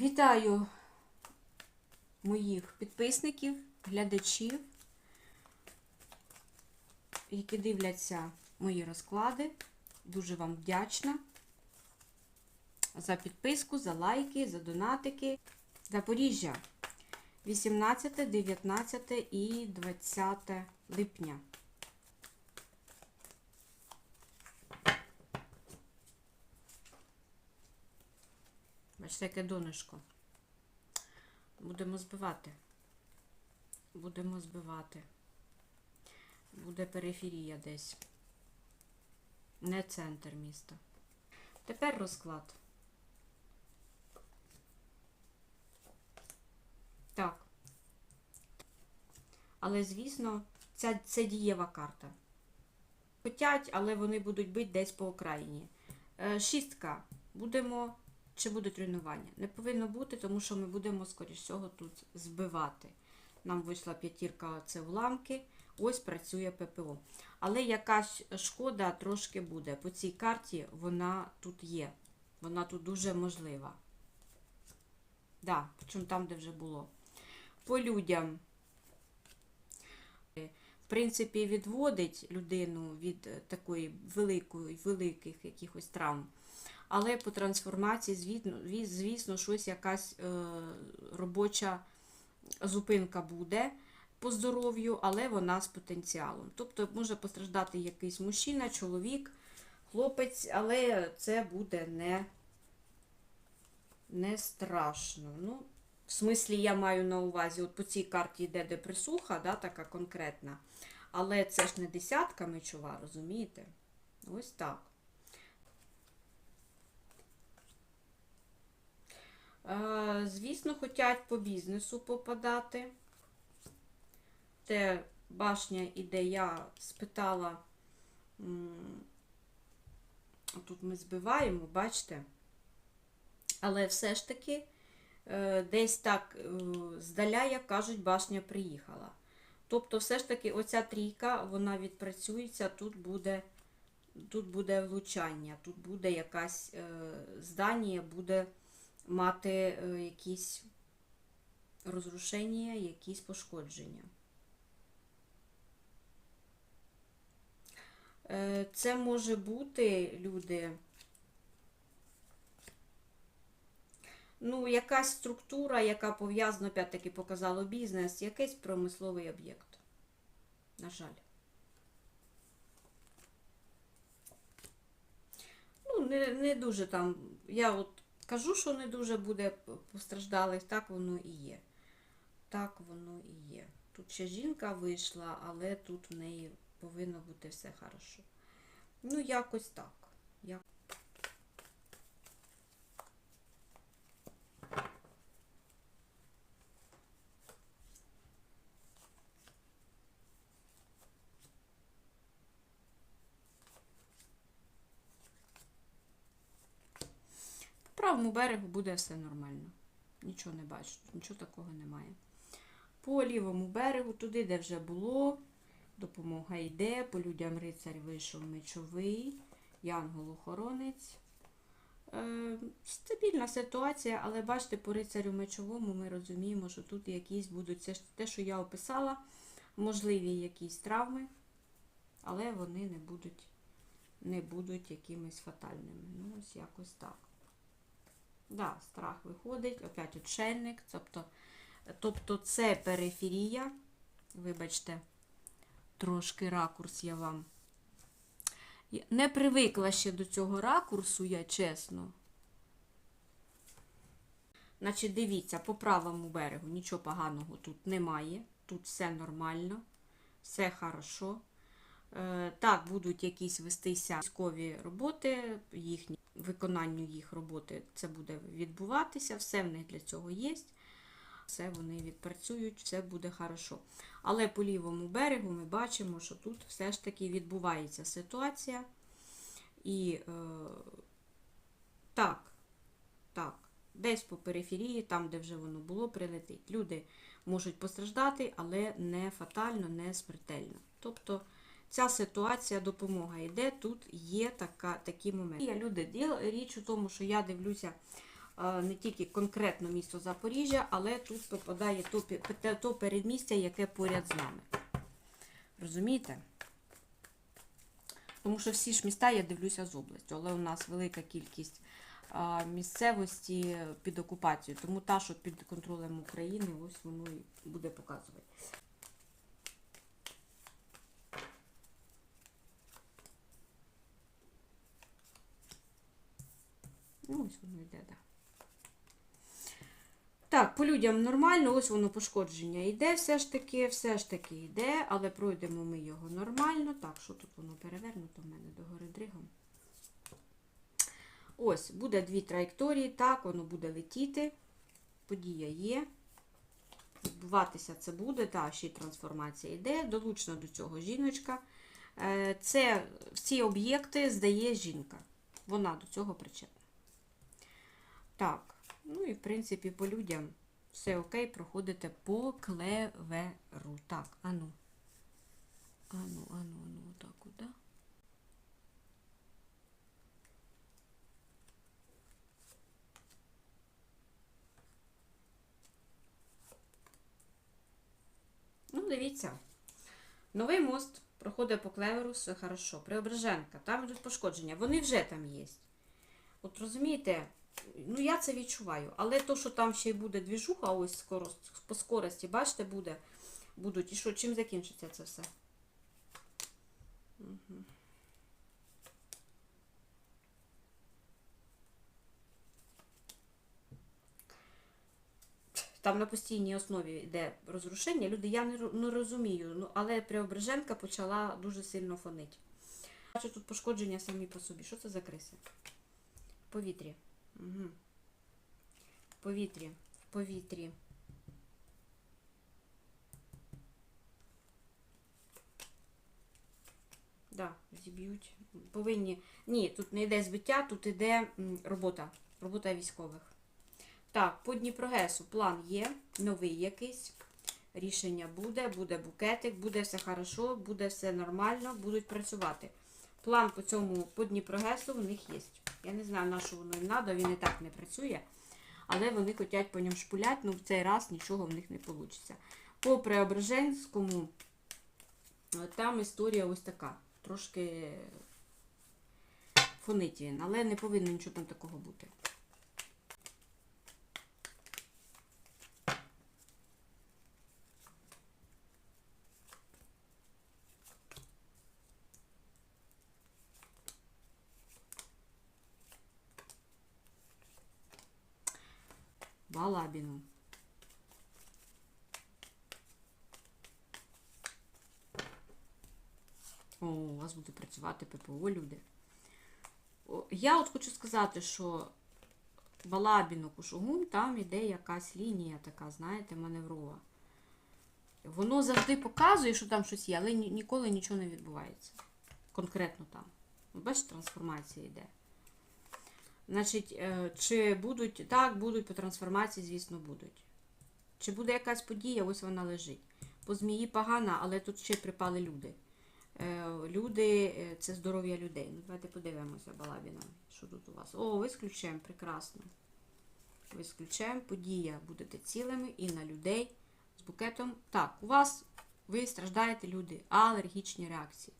Вітаю моїх підписників, глядачів, які дивляться мої розклади. Дуже вам вдячна за підписку, за лайки, за донатики. Запоріжжя 18, 19 і 20 липня. Бачите, яке донышко. Будемо збивати. Будемо збивати. Буде периферія десь. Не центр міста. Тепер розклад. Так. Але, звісно, ця, це дієва карта. Хотять, але вони будуть бити десь по окраїні. Е, шістка. Будемо чи будуть руйнування? Не повинно бути, тому що ми будемо, скоріш всього, тут збивати. Нам вийшла п'ятірка це уламки, ось працює ППО. Але якась шкода трошки буде. По цій карті вона тут є. Вона тут дуже можлива. Да, причому там, де вже було. По людям. В принципі, відводить людину від такої великої, великих якихось травм. Але по трансформації, звісно, щось якась е, робоча зупинка буде по здоров'ю, але вона з потенціалом. Тобто може постраждати якийсь мужчина, чоловік, хлопець, але це буде не, не страшно. Ну, в смислі, я маю на увазі, от по цій карті йде депресуха, да, така конкретна. Але це ж не десятка мечова, розумієте? Ось так. Звісно, хочуть по бізнесу попадати. Те башня іде, я спитала, тут ми збиваємо, бачите? Але все ж таки, е, десь так е, здаля, як кажуть, башня приїхала. Тобто, все ж таки, оця трійка, вона відпрацюється, тут буде, тут буде влучання, тут буде якась е, здання, буде мати е, якісь розрушення, якісь пошкодження. Е, Це може бути, люди, ну, якась структура, яка пов'язана, опять-таки показало бізнес, якийсь промисловий об'єкт. На жаль. Ну, не, не дуже там. Я от кажу, що не дуже буде постраждалих, так воно і є. Так воно і є. Тут ще жінка вийшла, але тут в неї повинно бути все хорошо. Ну, якось так. Правому берегу буде все нормально. Нічого не бачу, нічого такого немає. По лівому берегу, туди, де вже було, допомога йде, по людям рицар вийшов мечовий, янгол-охоронець. Е, стабільна ситуація, але бачите, по рицарю мечовому ми розуміємо, що тут якісь будуть, це те, що я описала, можливі якісь травми, але вони не будуть, не будуть якимись фатальними. Ну, ось якось так. Да, страх виходить, опять отшельник, тобто, тобто це периферія. Вибачте, трошки ракурс я вам. Не привикла ще до цього ракурсу, я чесно. Значить, дивіться, по правому берегу нічого поганого тут немає. Тут все нормально, все хорошо. Е, Так, будуть якісь вестися військові роботи, їхні, виконанню їх роботи це буде відбуватися, все в них для цього є. Все вони відпрацюють, все буде хорошо. Але по лівому берегу ми бачимо, що тут все ж таки відбувається ситуація. І е, так, так, десь по периферії, там, де вже воно було, прилетить. Люди можуть постраждати, але не фатально, не смертельно. Тобто ця ситуація, допомога йде, тут є така, такі моменти. Я люди, річ у тому, що я дивлюся е, не тільки конкретно місто Запоріжжя, але тут попадає то, то передмістя, яке поряд з нами. Розумієте? Тому що всі ж міста я дивлюся з областю, але у нас велика кількість місцевості під окупацією. Тому та, що під контролем України, ось воно і буде показувати. Ну, ось воно йде, так. Так, по людям нормально, ось воно пошкодження йде, все ж таки, все ж таки йде, але пройдемо ми його нормально. Так, що тут воно перевернуто в мене догори дригом. Ось, буде дві траєкторії, так, воно буде летіти. Подія є. Відбуватися це буде, та ще й трансформація йде. Долучно до цього жіночка. Е, Це всі об'єкти здає жінка. Вона до цього причетна. Так, ну і в принципі по людям все окей, проходите по клеверу. Так, ану. Ану, ану, ану, отак, от, да? Ну, дивіться. Новий мост проходить по клеверу, все хорошо. Преображенка, там йдуть пошкодження. Вони вже там є. От розумієте, ну я це відчуваю. Але то, що там ще й буде двіжуха, ось скоро, по скорості, бачите, буде, будуть. І що, чим закінчиться це все? Угу. Там на постійній основі йде розрушення. Люди, я не, не розумію, ну, але Преображенка почала дуже сильно фонити. Бачу тут пошкодження самі по собі. Що це за криси? В повітрі. Угу. В повітрі. В повітрі. Да, зіб'ють. Повинні. Ні, тут не йде збиття, тут йде робота. Робота військових. Так, по Дніпрогесу план є, новий якийсь. Рішення буде, буде букетик, буде все хорошо, буде все нормально, будуть працювати. План по цьому по Дніпрогесу в них є. Я не знаю, на що воно їм треба, він і так не працює. Але вони хочуть по ньому шпулять, ну в цей раз нічого в них не вийде. По Преображенському е, там історія ось така. Трошки фонить він, але не повинно нічого там такого бути. Балабіну. О, у вас буде працювати ППО люди. Я от хочу сказати, що Балабіно Кушугум, там іде якась лінія така, знаєте, маневрова. Воно завжди показує, що там щось є, але ні- ніколи нічого не відбувається. Конкретно там. Бачите, трансформація йде. Значить, е, чи будуть, так, будуть по трансформації, звісно, будуть. Чи буде якась подія, ось вона лежить. По змії погана, але тут ще припали люди. Е, Люди е, це здоров'я людей. Ну, давайте подивимося, Балабіна, що тут у вас. О, висключаємо, прекрасно. Висключаємо, подія будете цілими і на людей з букетом. Так, у вас ви страждаєте люди, алергічні реакції.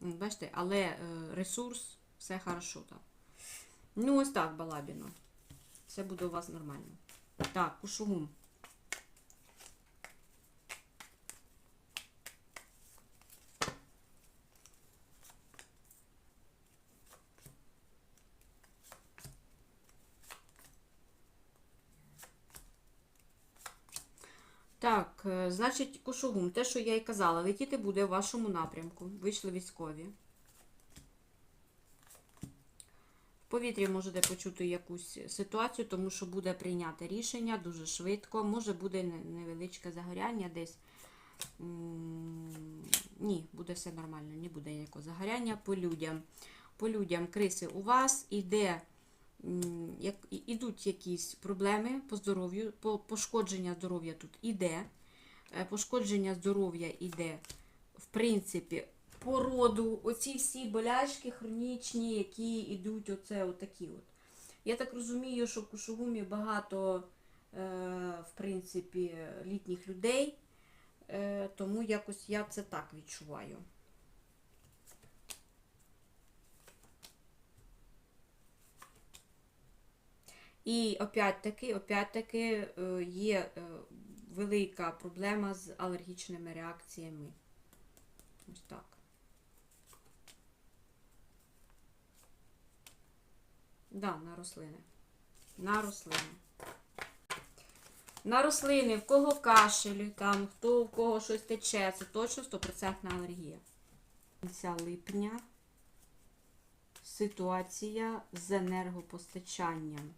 Бачите, але ресурс, все хорошо там. Ну, ось так, Балабіно. Все буде у вас нормально. Так, кушугум. Так, е, значить, кушугум, те, що я і казала, летіти буде в вашому напрямку. Вийшли військові. В повітрі можете почути якусь ситуацію, тому що буде прийняти рішення дуже швидко. Може буде невеличке загоряння десь. Ні, буде все нормально, не буде ніякого загоряння по людям. По людям криси у вас іде, як, ідуть якісь проблеми по здоров'ю, по пошкодження здоров'я тут іде. Е, Пошкодження здоров'я іде, в принципі, по роду, оці всі болячки хронічні, які йдуть, оце отакі от. Я так розумію, що в Кушугумі багато, е, в принципі, літніх людей, е, тому якось я це так відчуваю. І опять-таки, опять-таки е, є велика проблема з алергічними реакціями. Ось так. Да, на рослини. На рослини. На рослини, в кого кашель, там, хто в кого щось тече, це точно 100% алергія. Кінця липня ситуація з енергопостачанням.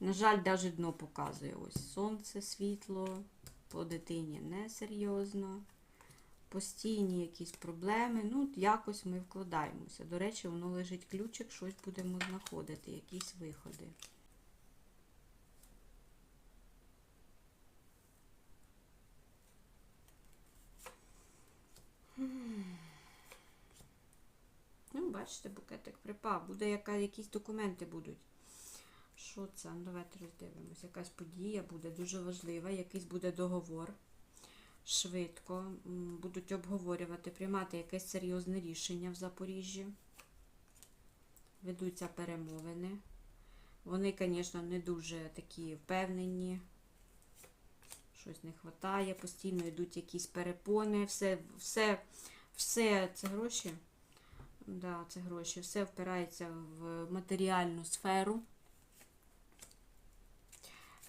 На жаль, навіть дно показує. Ось сонце, світло, по дитині несерйозно. Постійні якісь проблеми. Ну, якось ми вкладаємося. До речі, воно лежить ключик, щось будемо знаходити, якісь виходи. Ну, бачите, букетик припав. Буде яка, якісь документи будуть. Що це? Ну, давайте роздивимося. Якась подія буде дуже важлива, якийсь буде договор. Швидко будуть обговорювати, приймати якесь серйозне рішення в Запоріжжі. Ведуться перемовини. Вони, звісно, не дуже такі впевнені. Щось не вистачає, постійно йдуть якісь перепони, все, все, все це гроші. Да, це гроші. Все впирається в матеріальну сферу.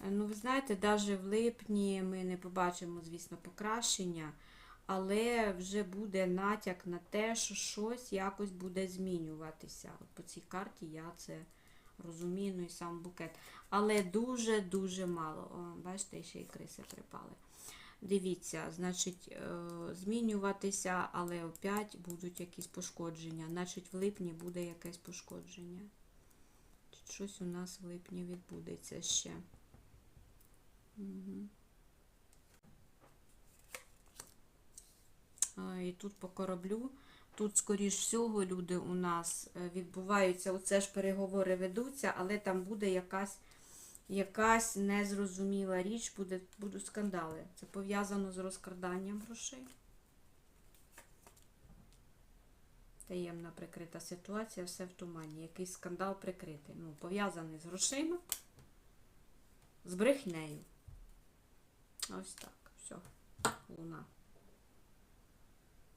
Е, Ну, ви знаєте, навіть в липні ми не побачимо, звісно, покращення, але вже буде натяк на те, що щось якось буде змінюватися. От по цій карті я це розумію, ну і сам букет. Але дуже-дуже мало. О, бачите, ще й криси припали. Дивіться, значить, е, змінюватися, але опять будуть якісь пошкодження. Значить, в липні буде якесь пошкодження. Щось у нас в липні відбудеться ще. І тут по кораблю. Тут, скоріш всього, люди у нас е, відбуваються, оце ж переговори ведуться, але там буде якась якась незрозуміла річ, буде, будуть скандали. Це пов'язано з розкраданням грошей. Таємна прикрита ситуація, все в тумані. Якийсь скандал прикритий. Ну, пов'язаний з грошима, з брехнею. Ось так. Все. Луна.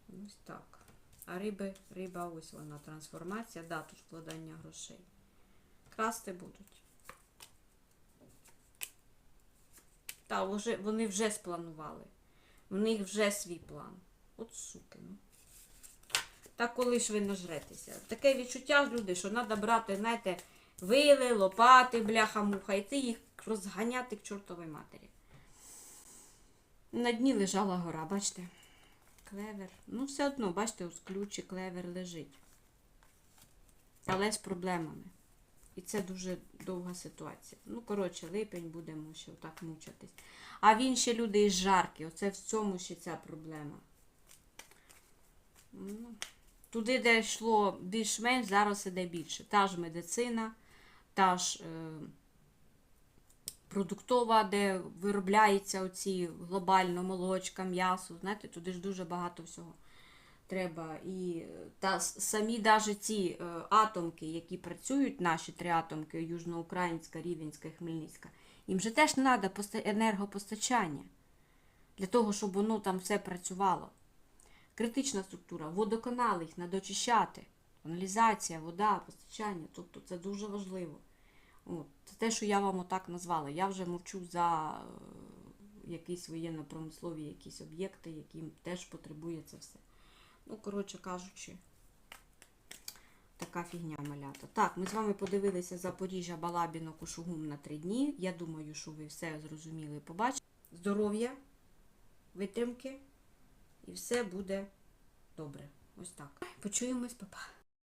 Ось так. А риби, риба, ось вона, трансформація. Да, тут вкладання грошей. Красти будуть. Та, вже, вони вже спланували. В них вже свій план. От суки, ну. Та коли ж ви нажретеся? Таке відчуття, люди, що треба брати, знаєте, вили, лопати, бляха-муха, і ти їх розганяти к чортовій матері. На дні лежала гора, бачите? Клевер. Ну, все одно, бачите, ось ключі клевер лежить. Але з проблемами. І це дуже довга ситуація. Ну, коротше, липень будемо ще отак мучатись. А він ще люди із жарки. Оце в цьому ще ця проблема. Ну, туди, де йшло більш-менш, зараз іде більше. Та ж медицина, та ж е, продуктова, де виробляється оці глобально молочка, м'ясо. Знаєте, туди ж дуже багато всього треба. І та самі навіть ці е, атомки, які працюють, наші три атомки, Южноукраїнська, Рівенська і Хмельницька, їм же теж треба енергопостачання для того, щоб воно там все працювало. Критична структура, водоканали їх треба очищати, каналізація, вода, постачання. Тобто це дуже важливо. От. Те, що я вам отак назвала. Я вже мовчу за е, якісь воєнно-промислові якісь об'єкти, яким теж потребує це все. Ну, коротше кажучи, така фігня малята. Так, ми з вами подивилися Запоріжжя, Балабіно, Кушугум на три дні. Я думаю, що ви все зрозуміли і побачили. Здоров'я, витримки, і все буде добре. Ось так. Почуємось, папа.